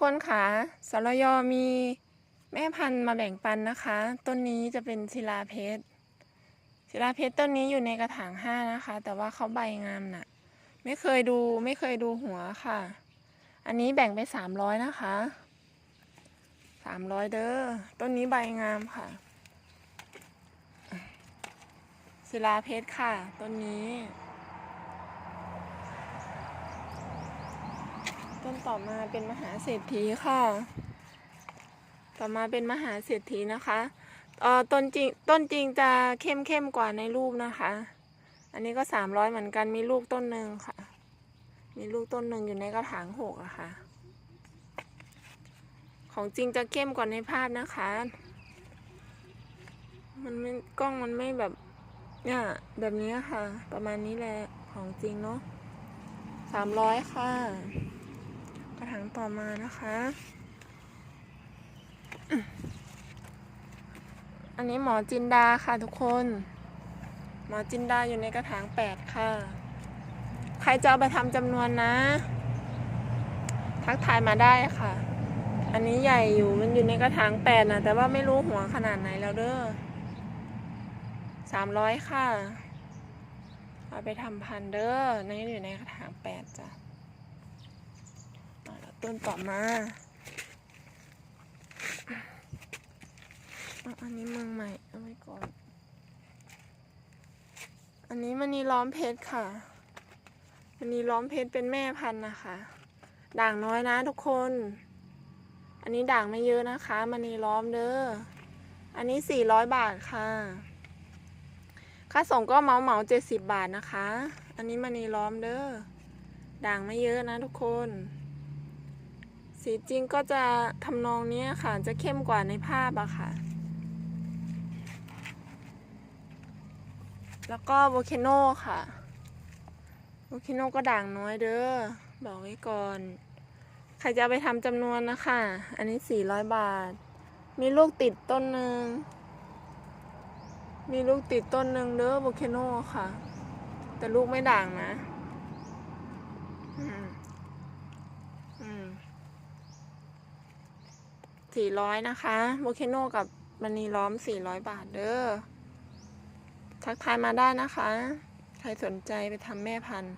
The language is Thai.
คนขาสรยมีแม่พันธุ์มาแบ่งปันนะคะ ต้นนี้จะเป็นศิลาเพชรศิลาเพชรต้นนี้อยู่ในกระถางห้านะคะ แต่ว่าเขาใบงามน่ะ ไม่เคยดูไม่เคยดูหัวค่ะ อันนี้แบ่งไปสามร้อยนะคะสามร้อยเด้อต้นนี้ใบงามค่ะศิลาเพชรค่ะต้นนี้ ต่อมาเป็นมหาเศรษฐีค่ะ ต่อมาเป็นมหาเศรษฐีนะคะเอ่อต้นจริงต้นจริงจะเข้มเข้มกว่าในรูปนะคะ อันนี้ก็สามร้อยเหมือนกันมีลูกต้นหนึ่งค่ะ มีลูกต้นหนึ่งอยู่ในกระถางหกอะค่ะ ของจริงจะเข้มกว่าในภาพนะคะ มันไม่กล้องมันไม่แบบเนี่ยแบบนี้ค่ะ ประมาณนี้แหละของจริงเนาะสามร้อยค่ะ กระถางต่อมานะคะ อันนี้หมอจินดาค่ะทุกคน หมอจินดาอยู่ในกระถางแปดค่ะ ใครจะเอาไปทำจำนวนนะ ทักทายมาได้ค่ะ อันนี้ใหญ่อยู่มันอยู่ในกระถางแปดนะแต่ว่าไม่รู้หัวขนาดไหนแล้วเด้อสามร้อยค่ะ เอาไปทำพันเด้อในอยู่ในกระถางแปดจ้ะ ต้นต่อมาอันนี้เมืองใหม่เอาไว้ก่อน อันนี้มันนีล้อมเพชรค่ะ มันนีล้อมเพชรเป็นแม่พันธุ์นะคะ ด่างน้อยนะทุกคน อันนี้ด่างไม่เยอะนะคะ มันนีล้อมเด้อ อันนี้สี่ร้อยบาทค่ะ ค่าส่งก็เหมาเหมาเจ็ดสิบบาทนะคะ อันนี้มันนีล้อมเด้อ ด่างไม่เยอะนะทุกคน สีจริงก็จะทำนองนี้ค่ะ จะเข้มกว่าในภาพอะค่ะ แล้วก็โวเคโนค่ะโวเคโนก็ด่างน้อยเด้อ บอกไว้ก่อน ใครจะไปทำจำนวนนะคะ อันนี้สี่ร้อยบาท มีลูกติดต้นหนึ่ง มีลูกติดต้นหนึ่งเด้อโวเคโนค่ะ แต่ลูกไม่ด่างนะ อืม อืม สี่ร้อยนะคะโมเคโนกับมันนีล้อมสี่ร้อยบาทเด้อทักทายมาได้นะคะ ใครสนใจไปทำแม่พันธุ์